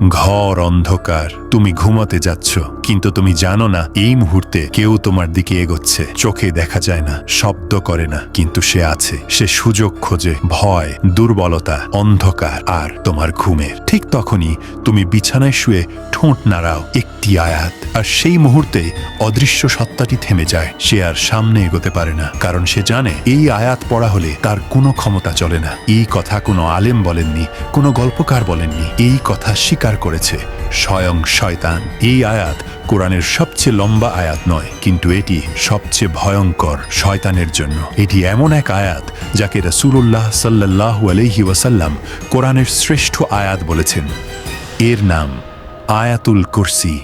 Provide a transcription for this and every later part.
ঘর অন্ধকার। তুমি ঘুমাতে যাচ্ছ, কিন্তু তুমি জানো না, এই মুহূর্তে কেউ তোমার দিকে এগোচ্ছে। চোখে দেখা যায় না, শব্দ করে না, কিন্তু সে আছে। সে সুযোগ খোঁজে, ভয়, দুর্বলতা, অন্ধকার আর তোমার ঘুমের। ঠিক তখনই তুমি বিছানায় শুয়ে ঠোঁট নাড়াও, একটি আয়াত। আর সেই মুহূর্তে অদৃশ্য সত্তাটি থেমে যায়। সে আর সামনে এগোতে পারে না, কারণ সে জানে, এই আয়াত পড়া হলে তার কোনো ক্ষমতা চলে না। এই কথা কোনো আলেম বলেননি, কোনো গল্পকার বলেননি। এই কথা স্বীকার করেছে, স্বয়ং শয়তান। এই আয়াত কোরআনের সবচেয়ে লম্বা আয়াত নয়, কিন্তু এটি সবচেয়ে ভয়ঙ্কর শয়তানের জন্য। এটি এমন এক আয়াত যাকে রসুল্লাহ সাল্লাহ আলহি ওয়াসাল্লাম কোরআনের শ্রেষ্ঠ আয়াত বলেছেন। এর নাম আয়াতুল কুরসি।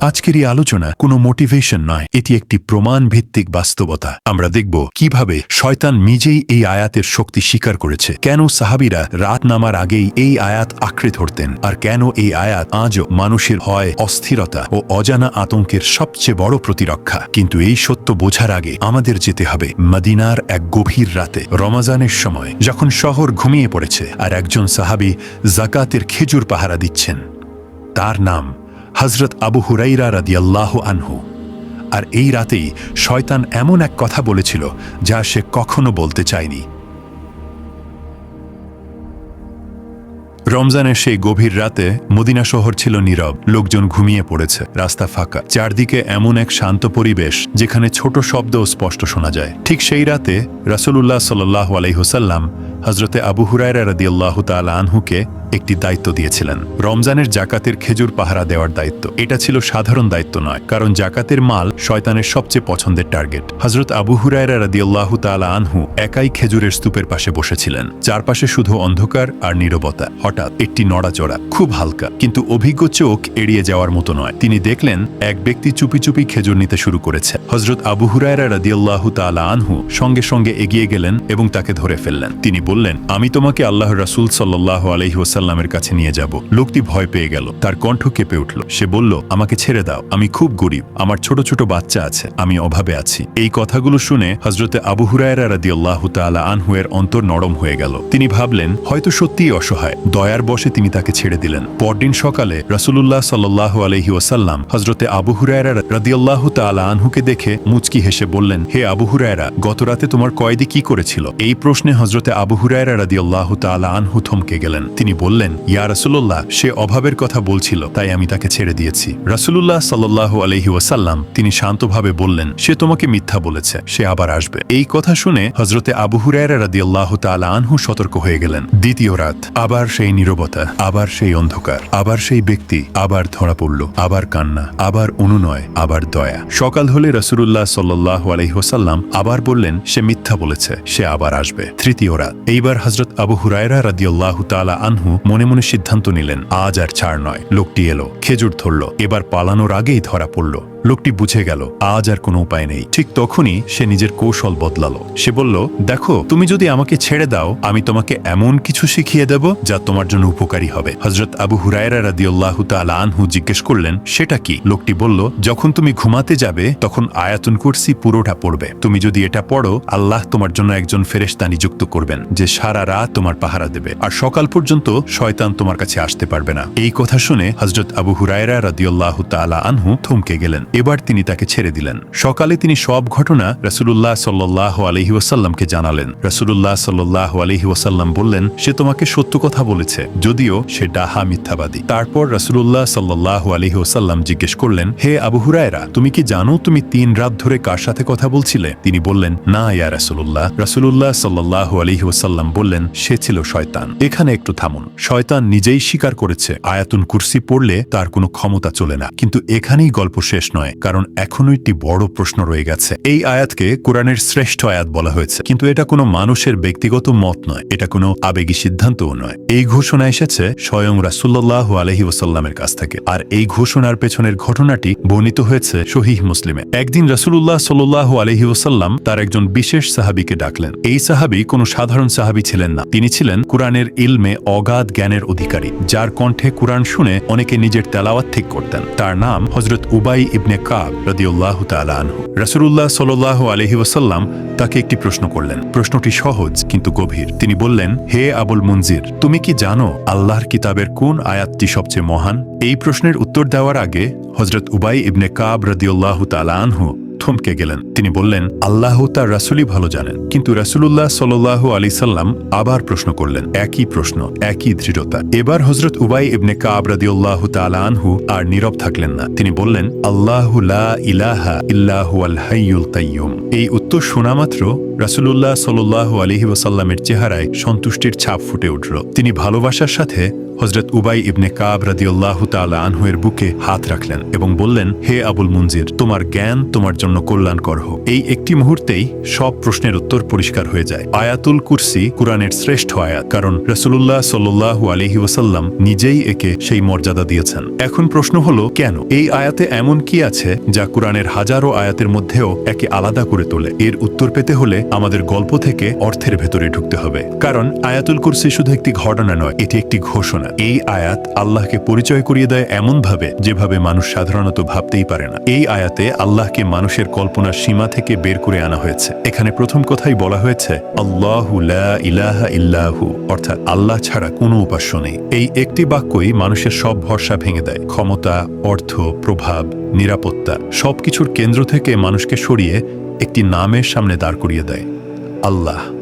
আজকের এই আলোচনা কোনো মোটিভেশন নয়, এটি একটি প্রমাণ ভিত্তিক বাস্তবতা। আমরা দেখব কীভাবে শয়তান নিজেই এই আয়াতের শক্তি স্বীকার করেছে। কেন সাহাবিরা রাত নামার আগেই এই আয়াত আঁকড়ে ধরতেন? আর কেন এই আয়াত আজও মানুষের হয় অস্থিরতা ও অজানা আতঙ্কের সবচেয়ে বড় প্রতিরক্ষা? কিন্তু এই সত্য বোঝার আগে আমাদের যেতে হবে মদিনার এক গভীর রাতে, রমাজানের সময়, যখন শহর ঘুমিয়ে পড়েছে আর একজন সাহাবি জাকাতের খেজুর পাহারা দিচ্ছেন। তার নাম হজরত আবু হুরাইরা রাদিয়াল্লাহ আনহু। আর এই রাতেই শয়তান এমন এক কথা বলেছিল যা সে কখনো বলতে চায়নি। রমজানের সেই গভীর রাতে মদিনা শহর ছিল নীরব, লোকজন ঘুমিয়ে পড়েছে, রাস্তা ফাঁকা। চারদিকে এমন এক শান্ত পরিবেশ যেখানে ছোট শব্দও স্পষ্ট শোনা যায়। ঠিক সেই রাতে রাসূলুল্লাহ সাল্লাহ আলাইহুসাল্লাম হজরতে আবু হুরায়রা রাদিয়াল্লাহু তাআলা আনহুকে একটি দায়িত্ব দিয়েছিলেন। রমজানের জাকাতের খেজুর পাহারা দেওয়ার দায়িত্ব। এটা ছিল সাধারণ দায়িত্ব নয়, কারণ জাকাতের মাল শয়তানের সবচেয়ে পছন্দের টার্গেট। হজরত আবু হুরায়রা রাদিয়াল্লাহু তাআলা আনহু একাই খেজুরের স্তূপের পাশে বসেছিলেন। চারপাশে শুধু অন্ধকার আর নীরবতা। হঠাৎ একটি নড়াচড়া, খুব হালকা, কিন্তু অভিজ্ঞ চোখ এড়িয়ে যাওয়ার মতো নয়। তিনি দেখলেন, এক ব্যক্তি চুপি চুপি খেজুর নিতে শুরু করেছে। হজরত আবু হুরায়রা রাদিয়াল্লাহু তাআলা আনহু সঙ্গে সঙ্গে এগিয়ে গেলেন এবং তাকে ধরে ফেললেন। তিনি বললেন, আমি তোমাকে আল্লাহ রাসূল সাল্লাল্লাহু আলাইহি ওয়াসাল্লামের কাছে নিয়ে যাব। লোকটি ভয় পেয়ে গেল। তার কণ্ঠ কেঁপে উঠল। সে বলল, আমাকে ছেড়ে দাও। আমি খুব গরিব। আমার ছোট ছোট বাচ্চা আছে। আমি অভাবে আছি। এই কথাগুলো শুনে হজরতে আবু হুরায়রা রাদিয়াল্লাহু তাআলা আনহু এর অন্তর নরম হয়ে গেল। তিনি ভাবলেন, হয়তো সত্যিই অসহায়। দয়ার বসে তিনি তাকে ছেড়ে দিলেন। পরদিন সকালে রাসূলুল্লাহ সাল্লাহ আলাইহি ওয়াসাল্লাম হজরতে আবু হুরায়রা রাদিয়াল্লাহু তাআলা আনহুকে দেখে মুচকি হেসে বললেন, হে আবু হুরায়রা গত রাতে তোমার কয়েদি কি করেছিল? এই প্রশ্নে হজরতে আবু হুরায়রা রাদিয়াল্লাহু তাআলা আনহু থমকে গেলেন। তিনি বললেন, ইয়া রাসূলুল্লাহ, সে অভাবের কথা বলছিল, তাই আমি তাকে ছেড়ে দিয়েছি। রাসূলুল্লাহ সাল্লাল্লাহু আলাইহি ওয়াসাল্লাম তিনি শান্তভাবে বললেন, সে তোমাকে মিথ্যা বলেছে, সে আবার আসবে। এই কথা শুনে হজরতে আবু হুরায়রা রাদিয়াল্লাহু তাআলা আনহু সতর্ক হয়ে গেলেন। দ্বিতীয় রাত, আবার সেই নীরবতা, আবার সেই অন্ধকার, আবার সেই ব্যক্তি, আবার ধরা পড়ল, আবার কান্না, আবার অনুনয়, আবার দয়া। সকাল হলে রসুল্লাহ সাল্লাহ আলহিহসাল্লাম আবার বললেন, সে মিথ্যা বলেছে, সে আবার আসবে। তৃতীয় রাত। এইবার হজরত আবু হুরায়রা রাদিয়াল্লাহু তাআলা আনহু মনে মনে সিদ্ধান্ত নিলেন, আজ আর ছাড় নয়। লোকটি এলো, খেজুর ধরল, এবার পালানোর আগেই ধরা পড়ল। লোকটি বুঝে গেল, আজ আর কোনো উপায় নেই। ঠিক তখনই সে নিজের কৌশল বদলালো। সে বলল, দেখো, তুমি যদি আমাকে ছেড়ে দাও, আমি তোমাকে এমন কিছু শিখিয়ে দেব যা তোমার জন্য উপকারী হবে। হজরত আবু হুরায়রা রাদিউল্লাহ তাআলা আনহু জিজ্ঞেস করলেন, সেটা কি? লোকটি বলল, যখন তুমি ঘুমাতে যাবে, তখন আয়াতুন কুরসি পুরোটা পড়বে। তুমি যদি এটা পড়ো, আল্লাহ তোমার জন্য একজন ফেরেশতা নিযুক্ত করবেন, যে সারা রাত তোমার পাহারা দেবে, আর সকাল পর্যন্ত শয়তান তোমার কাছে আসতে পারবে না। এই কথা শুনে হজরত আবু হুরায়রা রাদিউল্লাহ তাআলা আনহু থমকে গেলেন। এবার তিনি তাকে ছেড়ে দিলেন। সকালে তিনি সব ঘটনা রসুল্লাহ সাল্লাহ আলহি ওয়াসাল্লামকে জানালেন। রসুল্লাহ সাল্লাহ আলহি ওয়াসাল্লাম বললেন, সে তোমাকে সত্য কথা বলেছে, যদিও সে ডাহা মিথ্যাবাদী। তারপর রসুল্লাহ সাল্লাহ আলহি ওসাল্লাম জিজ্ঞেস করলেন, হে আবু হুরায়রা, তুমি কি জানো তুমি তিন রাত ধরে কার সাথে কথা বলছিলে? তিনি বললেন, না, ইয়া রসুল্লাহ রসুল্লাহ সাল্লাহ আলহি ওসাল্লাম বললেন, সে ছিল শয়তান। এখানে একটু থামুন। শয়তান নিজেই স্বীকার করেছে, আয়াতুন কুরসি পড়লে তার কোনো ক্ষমতা চলে না। কিন্তু এখানেই গল্প শেষ নয়, কারণ এখনও একটি বড় প্রশ্ন রয়ে গেছে। এই আয়াতকে কোরআনের শ্রেষ্ঠ আয়াত বলা হয়েছে। কিন্তু এটা কোনো মানুষের ব্যক্তিগত মত নয়, এটা কোনো আবেগী সিদ্ধান্তও নয়। এই ঘোষণা এসেছে স্বয়ং রাসুল্লাহ আলহি ওসাল্লামের কাছ থেকে। আর এই ঘোষণার পেছনের ঘটনাটি বর্ণিত হয়েছে শহীহ মুসলিমে। একদিন রাসুল্লাহ সাল্লাহ আলহি ওসাল্লাম তার একজন বিশেষ সাহাবিকে ডাকলেন। এই সাহাবি কোনো সাধারণ সাহাবি ছিলেন না। তিনি ছিলেন কোরআনের ইলমে অগাধ জ্ঞানের অধিকারী, যার কণ্ঠে কোরআন শুনে অনেকে নিজের তেলাওয়াত ঠিক করতেন। তার নাম হজরত উবাই ইবনে কাব রদিউল্লাহ তালা আনহু। রাসুলুল্লাহ সাল্লাহ আলহি ওসাল্লাম তাকে একটি প্রশ্ন করলেন। প্রশ্নটি সহজ, কিন্তু গভীর। তিনি বললেন, হে আবুল মঞ্জির তুমি কি জানো আল্লাহর কিতাবের কোন আয়াতটি সবচেয়ে মহান? এই প্রশ্নের উত্তর দেওয়ার আগে হজরত উবাই ইবনে কাব রদিউল্লাহ তালা আনহু থমকে গেলেন। তিনি বললেন, আল্লাহ তার রাসুলই ভালো জানেন। কিন্তু রাসুলুল্লাহ সাল্লাহ আলি সাল্লাম আবার প্রশ্ন করলেন, একই প্রশ্ন, একই দৃঢ়তা। এবার হজরত উবাই ইবনে কাব রাদিউল্লাহ তাআলা আনহু আর নীরব থাকলেন না। তিনি বললেন, আল্লাহু লা ইলাহা ইল্লাহু আল হাইয়ুল কাইয়ুম। এই উত্তর শোনা মাত্র রাসুলুল্লাহ সাল্লাহ আলহি ওসাল্লামের চেহারায় সন্তুষ্টির ছাপ ফুটে উঠল। তিনি ভালোবাসার সাথে হজরত উবাই ইবনে কাব রাদিউল্লাহ তাআলা আনহুয়ের বুকে হাত রাখলেন এবং বললেন, হে আবুল মুনজির, তোমার জ্ঞান তোমার জন্য কল্যাণকর হোক। এই একটি মুহূর্তেই সব প্রশ্নের উত্তর পরিষ্কার হয়ে যায়। আয়াতুল কুরসি কুরআনের শ্রেষ্ঠ আয়াত, কারণ রসুল্লাহ সাল্লু আলহি ওসাল্লাম নিজেই একে সেই মর্যাদা দিয়েছেন। এখন প্রশ্ন হলো, কেন? এই আয়াতে এমন কি আছে যা কুরআনের হাজারো আয়াতের মধ্যেও একে আলাদা করে তোলে? এর উত্তর পেতে হলে আমাদের গল্প থেকে অর্থের ভেতরে ঢুকতে হবে। কারণ আয়াতুল কুরসি শুধু একটি ঘটনা নয়, এটি একটি ঘোষণা। এই আয়াত আল্লাহকে পরিচয় করিয়ে দেয় এমনভাবে যেভাবে মানুষ সাধারণত ভাবতেই পারে না। এই আয়াতে আল্লাহকে মানুষের কল্পনার সীমা থেকে বের করে আনা হয়েছে। এখানে প্রথম কথাই বলা হয়েছে, আল্লাহু ইলাহা ইল্লাহু অর্থাৎ আল্লাহ ছাড়া কোনো উপাস্য নেই। এই একটি বাক্যই মানুষের সব ভরসা ভেঙে দেয়। ক্ষমতা, অর্থ, প্রভাব, নিরাপত্তা সবকিছুর কেন্দ্র থেকে মানুষকে সরিয়ে একটি নামের সামনে দাঁড় করিয়ে দেয়। আল্লাহ।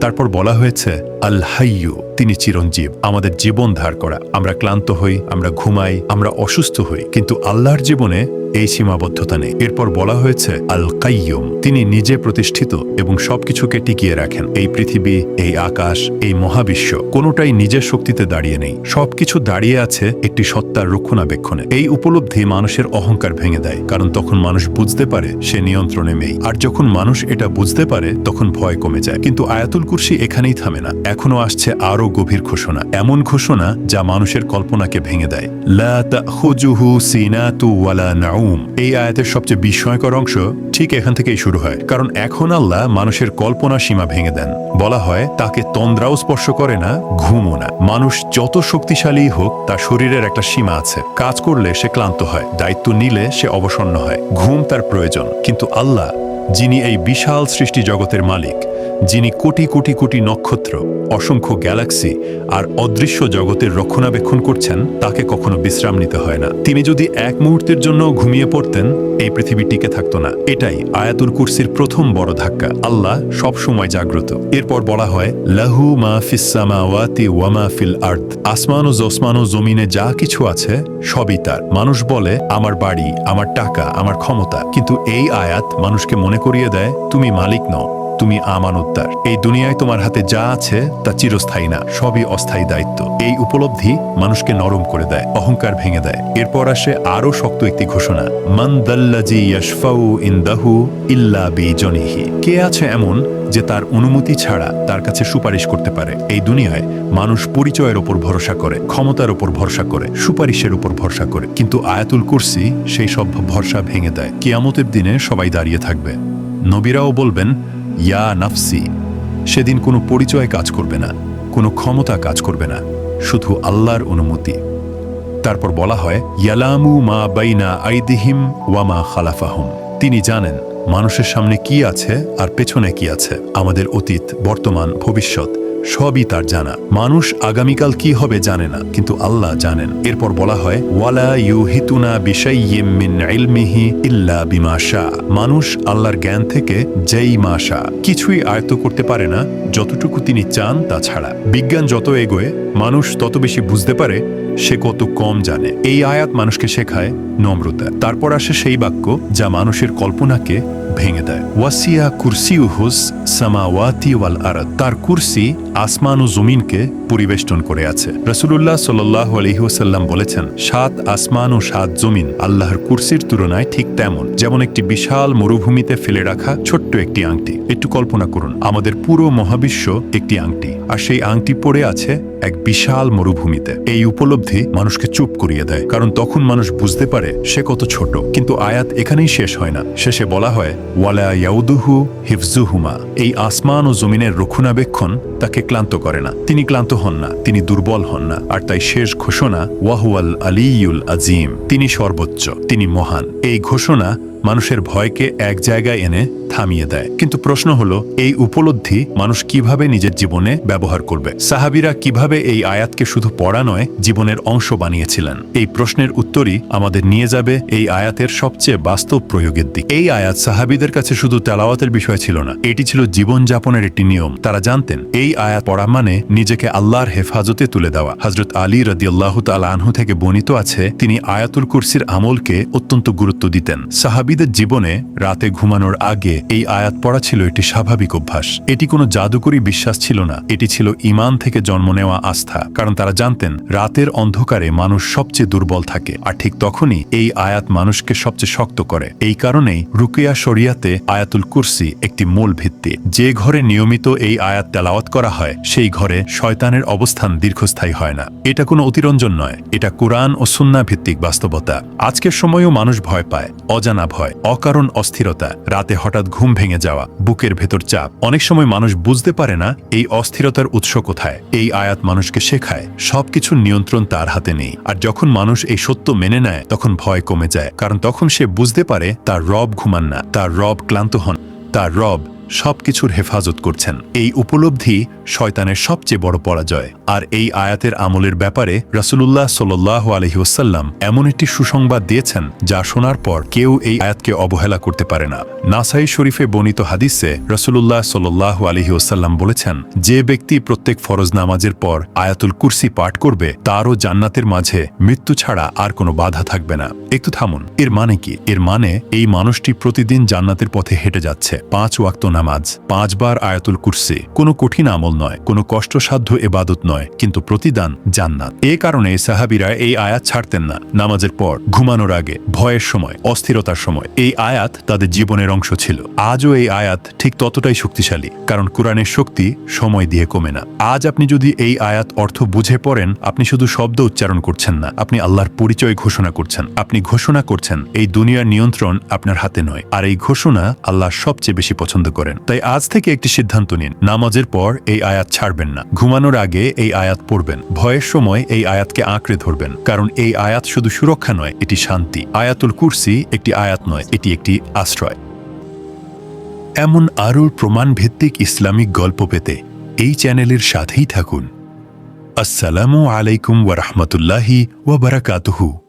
তারপর বলা হয়েছে আল হাইয়ু তিনি চিরঞ্জীব, আমাদের জীবন ধার করা। আমরা ক্লান্ত হই, আমরা ঘুমাই, আমরা অসুস্থ হই। কিন্তু আল্লাহর জীবনে এই সীমাবদ্ধতা নেই। এরপর বলা হয়েছে আল কাইয়ুম তিনি নিজে প্রতিষ্ঠিত এবং সবকিছুকে টিকিয়ে রাখেন। এই পৃথিবী, এই আকাশ, এই মহাবিশ্ব, কোনোটাই নিজের শক্তিতে দাঁড়িয়ে নেই। সবকিছু দাঁড়িয়ে আছে একটি সত্তার রক্ষণাবেক্ষণে। এই উপলব্ধি মানুষের অহংকার ভেঙে দেয়, কারণ তখন মানুষ বুঝতে পারে সে নিয়ন্ত্রণে নেই। আর যখন মানুষ এটা বুঝতে পারে, তখন ভয় কমে যায়। কিন্তু আয়াতুল কুরসি এখানেই থামে না। এখনও আসছে আরও গভীর ঘোষণা। এমন ঘোষণা যা মানুষের কল্পনাকে ভেঙে দেয়। লা তাখুজুহু সিনাতু ওয়ালা নাউম এই আয়াতের সবচেয়ে বিস্ময়কর অংশ ঠিক এখান থেকেই শুরু হয়। কারণ এখন আল্লাহ মানুষের কল্পনা সীমা ভেঙে দেন। বলা হয়, তাকে তন্দ্রাও স্পর্শ করে না, ঘুমও না। মানুষ যত শক্তিশালী হোক, তার শরীরের একটা সীমা আছে। কাজ করলে সে ক্লান্ত হয়, দায়িত্ব নিলে সে অবসন্ন হয়। ঘুম তার প্রয়োজন। কিন্তু আল্লাহ, যিনি এই বিশাল সৃষ্টি জগতের মালিক যিনি কোটি কোটি কোটি নক্ষত্র, অসংখ্য গ্যালাক্সি আর অদৃশ্য জগতের রক্ষণাবেক্ষণ করছেন, তাকে কখনো বিশ্রাম নিতে হয় না। তিনি যদি এক মুহূর্তের জন্য ঘুমিয়ে পড়তেন, এই পৃথিবী টিকে থাকতো না। এটাই আয়াতুল কুরসির প্রথম বড় ধাক্কা। আল্লাহ সব সময় জাগ্রত। এরপর বলা হয়, লাহু মা ফিসামাওয়াতি ওয়ামা ফিল আর্থ আসমান ও জসমান ও জমিনে যা কিছু আছে, সবই তার। মানুষ বলে, আমার বাড়ি, আমার টাকা, আমার ক্ষমতা। কিন্তু এই আয়াত মানুষকে মনে করিয়ে দেয়, তুমি মালিক নও। তুমি আমানতদার এই দুনিয়ায় তোমার হাতে যা আছে তা চিরস্থায়ী না, সবই অস্থায়ী দায়িত্ব। এই উপলব্ধি মানুষকে নরম করে দেয়, অহংকার ভেঙে দেয়। এরপর আসে আরও শক্ত একটি ঘোষণা, মান দাল্লাজি ইয়াশফাউ ইনদাহু ইল্লা বিজনিহি। কে আছে এমন যে তার অনুমতি ছাড়া তার কাছে সুপারিশ করতে পারে? এই দুনিয়ায় মানুষ পরিচয়ের ওপর ভরসা করে, ক্ষমতার ওপর ভরসা করে, সুপারিশের উপর ভরসা করে। কিন্তু আয়াতুল কুরসি সেই সব ভরসা ভেঙে দেয়। কিয়ামতের দিনে সবাই দাঁড়িয়ে থাকবে। নবীরাও বলবেন ইয়া নাফসি, সেদিন কোনো পরিচয় কাজ করবে না, কোনো ক্ষমতা কাজ করবে না, শুধু আল্লাহর অনুমতি। তারপর বলা হয়, ইয়ালামু মা বাইনা আইদিহিম ওয়ামা খালাফাহুম। তিনি জানেন, মানুষের সামনে কি আছে আর পেছনে কি আছে। আমাদের অতীত, বর্তমান, ভবিষ্যৎ সবই তার জানা। মানুষ আগামীকাল কি হবে জানে না, কিন্তু আল্লাহ জানেন। এরপর বলা হয়, ওয়ালা ইউ হিতুনা ইলমিহি ইল্লা বিমাশা মানুষ আল্লাহর জ্ঞান থেকে যেই মাশা কিছুই আয়ত্ত করতে পারে না, যতটুকু তিনি চান তাছাড়া বিজ্ঞান যত এগোয়, মানুষ তত বেশি বুঝতে পারে সে কত কম জানে। এই আয়াত মানুষকে শেখায় নম্রতা। তারপর আসে সেই বাক্য যা মানুষের কল্পনাকে ভেঙে দেয়। ওয়াসিয়া কুরসিউহুস সামাওয়াতি ওয়াল আরাদ। তার কুরসি আসমান ও জমিনকে পরিবেষ্টন করে আছে। রসুল্লাহ সাল্লাহ আলহিউসাল্লাম বলেছেন, সাত আসমান ও সাত জমিন আল্লাহর কুরসির তুলনায় ঠিক তেমন। যেমন একটি বিশাল মরুভূমিতে ফেলে রাখা ছোট্ট একটি আংটি। একটু কল্পনা করুন, আমাদের পুরো মহাবিশ্ব একটি আংটি। আর সেই আংটি পড়ে আছে এক বিশাল মরুভূমিতে। এই উপলব্ধি মানুষকে চুপ করিয়ে দেয়, কারণ তখন মানুষ বুঝতে পারে সে কত ছোট। কিন্তু আয়াত এখানেই শেষ হয় না। শেষে বলা হয়, ওয়ালা ইয়াউদুহু হিফজুহুমা এই আসমান ও জমিনের রক্ষণাবেক্ষণ তাকে ক্লান্ত করে না। তিনি ক্লান্ত হন না, তিনি দুর্বল হন না, আর তাই শেষ ঘোষণা, ওয়াহুয়াল আলিউল আজিম। তিনি সর্বোচ্চ, তিনি মহান। এই ঘোষণা মানুষের ভয়কে এক জায়গায় এনে থামিয়ে দেয়। কিন্তু প্রশ্ন হলো, এই উপলব্ধি মানুষ কীভাবে নিজের জীবনে ব্যবহার করবে? সাহাবিরা কীভাবে এই আয়াতকে শুধু পড়া নয়, জীবনের অংশ বানিয়েছিলেন? এই প্রশ্নের উত্তরই আমাদের নিয়ে যাবে এই আয়াতের সবচেয়ে বাস্তব প্রয়োগের দিক। এই আয়াত সাহাবিদের কাছে শুধু তেলাওয়াতের বিষয় ছিল না, এটি ছিল জীবনযাপনের একটি নিয়ম। তারা জানতেন, এই আয়াত পড়া মানে নিজেকে আল্লাহর হেফাজতে তুলে দেওয়া। হজরত আলী রদিয়াল্লাহ তাল আনহু থেকে বর্ণিত আছে, তিনি আয়াতুল কুরসির আমলকে অত্যন্ত গুরুত্ব দিতেন। সাহাবিদের জীবনে রাতে ঘুমানোর আগে এই আয়াত পড়া ছিল একটি স্বাভাবিক অভ্যাস। এটি কোনো জাদুকরী বিশ্বাস ছিল না। এটি ছিল ইমান থেকে জন্ম নেওয়া আস্থা। কারণ তারা জানতেন, রাতের অন্ধকারে মানুষ সবচেয়ে দুর্বল থাকে। আর ঠিক তখনই এই আয়াত মানুষকে সবচেয়ে শক্ত করে। এই কারণেই রুকিয়া শরিয়াতে আয়াতুল কুরসি একটি মূল ভিত্তি। যে ঘরে নিয়মিত এই আয়াত তেলাওয়াত করা হয়, সেই ঘরে শয়তানের অবস্থান দীর্ঘস্থায়ী হয় না। এটা কোনো অতিরঞ্জন নয়। এটা কোরআন ও সুন্না ভিত্তিক বাস্তবতা। আজকের সময়ও মানুষ ভয় পায়, অজানা ভয়, অকারণ অস্থিরতা, রাতে হঠাৎ ঘুম ভেঙে যাওয়া, বুকের ভেতর চাপ। অনেক সময় মানুষ বুঝতে পারে না, এই অস্থিরতার উৎস কোথায়। এই আয়াত মানুষকে শেখায় সবকিছুর নিয়ন্ত্রণ তার হাতে নেই। আর যখন মানুষ এই সত্য মেনে নেয়, তখন ভয় কমে যায়। কারণ তখন সে বুঝতে পারে, তার রব ঘুমান না, তার রব ক্লান্ত হন, তার রব সবকিছুর হেফাজত করছেন। এই উপলব্ধি শয়তানের সবচেয়ে বড় পরাজয়। আর এই আয়াতের আমলের ব্যাপারে রাসুলুল্লাহ সাল্লাহ আলহিউসাল্লাম এমন একটি সুসংবাদ দিয়েছেন, যা শোনার পর কেউ এই আয়াতকে অবহেলা করতে পারে না। নাসাই শরীফে বর্ণিত হাদিসে রসুলুল্লাহ সাল্লাহ আলহিউসাল্লাম বলেছেন, যে ব্যক্তি প্রত্যেক ফরজ নামাজের পর আয়াতুল কুরসি পাঠ করবে, তারও জান্নাতের মাঝে মৃত্যু ছাড়া আর কোনো বাধা থাকবে না। একটু থামুন। এর মানে কি? এর মানে এই মানুষটি প্রতিদিন জান্নাতের পথে হেঁটে যাচ্ছে। পাঁচ ওয়াক্ত নামাজ, পাঁচবার আয়াতুল কুরসি। কোনো কঠিন আমল নয়, কোনো কষ্টসাধ্য এবাদত নয়, কিন্তু প্রতিদান জান্নাত। এ কারণে সাহাবিরা এই আয়াত ছাড়তেন না। নামাজের পর, ঘুমানোর আগে, ভয়ের সময়, অস্থিরতার সময়। এই আয়াত তাদের জীবনের অংশ ছিল। আজও এই আয়াত ঠিক ততটাই শক্তিশালী, কারণ কোরআনের শক্তি সময় দিয়ে কমে না। আজ আপনি যদি এই আয়াত অর্থ বুঝে পড়েন, আপনি শুধু শব্দ উচ্চারণ করছেন না, আপনি আল্লাহর পরিচয় ঘোষণা করছেন। আপনি ঘোষণা করছেন, এই দুনিয়ার নিয়ন্ত্রণ আপনার হাতে নয়, আর এই ঘোষণা আল্লাহ সবচেয়ে বেশি পছন্দ করেন। তাই আজ থেকে একটি সিদ্ধান্ত নিন, নামাজের পর এই আয়াত ছাড়বেন না। ঘুমানোর আগে এই আয়াত পড়বেন। ভয়ের সময় এই আয়াতকে আঁকড়ে ধরবেন, কারণ এই আয়াত শুধু সুরক্ষা নয়, এটি শান্তি। আয়াতুল কুরসি একটি আয়াত নয়, এটি একটি আশ্রয়। এমন আরও প্রমাণ ভিত্তিক ইসলামিক গল্প পেতে এই চ্যানেলের সাথেই থাকুন। আসসালামু আলাইকুম ওয়া বারাকাতুহু।